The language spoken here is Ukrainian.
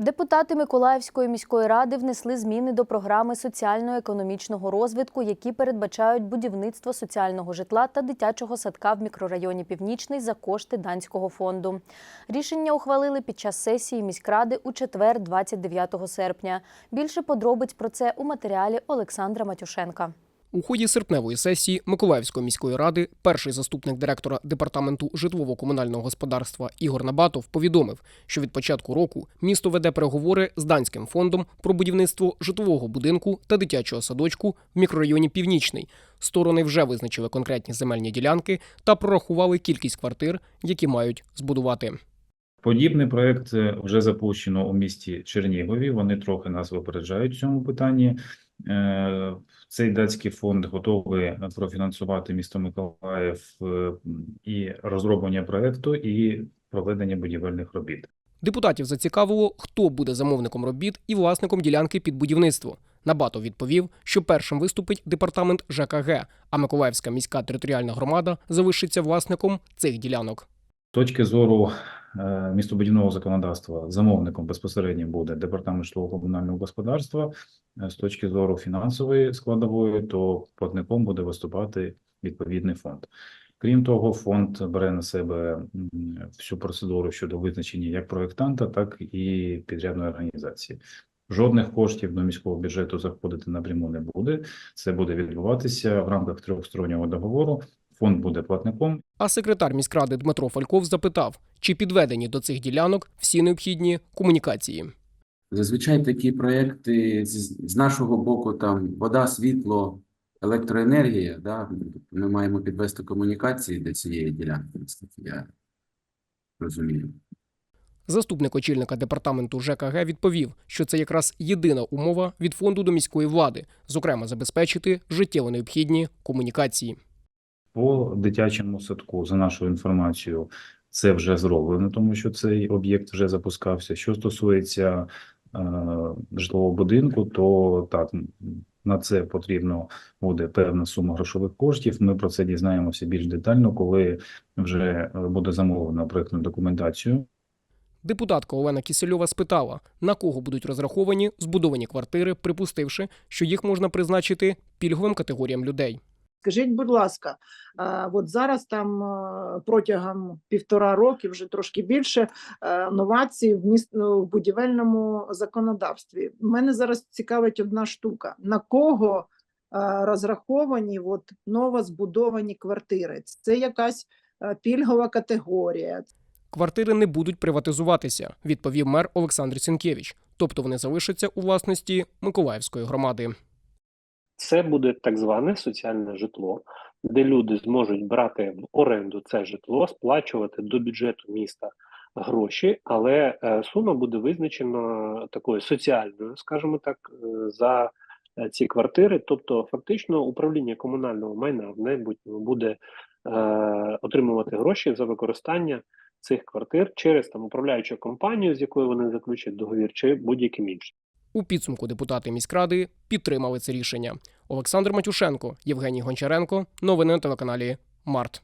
Депутати Миколаївської міської ради внесли зміни до програми соціально-економічного розвитку, які передбачають будівництво соціального житла та дитячого садка в мікрорайоні Північний за кошти данського фонду. Рішення ухвалили під час сесії міськради у четвер, 29 серпня. Більше подробиць про це у матеріалі Олександра Матюшенка. У ході серпневої сесії Миколаївської міської ради перший заступник директора департаменту житлово-комунального господарства Ігор Набатов повідомив, що від початку року місто веде переговори з данським фондом про будівництво житлового будинку та дитячого садочку в мікрорайоні Північний. Сторони вже визначили конкретні земельні ділянки та прорахували кількість квартир, які мають збудувати. Подібний проект е, вже запущено у місті Чернігові. Вони трохи нас випереджають в цьому питанні. Е, Цей датський фонд готовий профінансувати місто Миколаїв е, і розроблення проекту, і проведення будівельних робіт. Депутатів зацікавило, хто буде замовником робіт і власником ділянки під будівництво. Набато відповів, що першим виступить департамент ЖКГ, а Миколаївська міська територіальна громада залишиться власником цих ділянок. З точки зору містобудівного законодавства замовником безпосередньо буде департамент житлово-комунального господарства. Е, З точки зору фінансової складової, то платником буде виступати відповідний фонд. Крім того, фонд бере на себе всю процедуру щодо визначення як проєктанта, так і підрядної організації. Жодних коштів до міського бюджету заходити напряму не буде. Це буде відбуватися в рамках трьохстороннього договору. Фонд буде платником, А секретар міськради Дмитро Фальков запитав, чи підведені до цих ділянок всі необхідні комунікації. Зазвичай такі проекти з, з нашого боку там вода, світло, електроенергія. Да? Ми маємо підвести комунікації до цієї ділянки, наскільки я розумію. Заступник очільника департаменту ЖКГ відповів, що це якраз єдина умова від фонду до міської влади, зокрема забезпечити життєво необхідні комунікації. По дитячому садку, за нашою інформацією, це вже зроблено, тому що цей об'єкт вже запускався. Що стосується е, житлового будинку, то так на це потрібно буде певна сума грошових коштів. Ми про це дізнаємося більш детально, коли вже е, буде замовлено проектну документацію. Депутатка Олена Кісельова спитала, на кого будуть розраховані збудовані квартири, припустивши, що їх можна призначити пільговим категоріям людей. Скажіть, будь ласка, от зараз там протягом півтора роки, вже трошки більше, а, новацій в міст ну, в будівельному законодавстві. Мене зараз цікавить одна штука: на кого розраховані от новозбудовані квартири? Це якась пільгова категорія, Квартири не будуть приватизуватися, відповів мер Олександр Сінкевич. Тобто вони залишаться у власності Миколаївської громади. Це буде так зване соціальне житло, де люди зможуть брати в оренду це житло, сплачувати до бюджету міста гроші, але е, сума буде визначена такою соціальною, скажімо так, е, за е, ці квартири. Тобто, фактично, управління комунального майна в майбутньому буде е, отримувати гроші за використання цих квартир через там управляючу компанію, з якою вони заключать договір, чи будь-яким іншим. У підсумку депутати міськради підтримали це рішення. Олександр Матюшенко, Євгеній Гончаренко. Новини на телеканалі Март.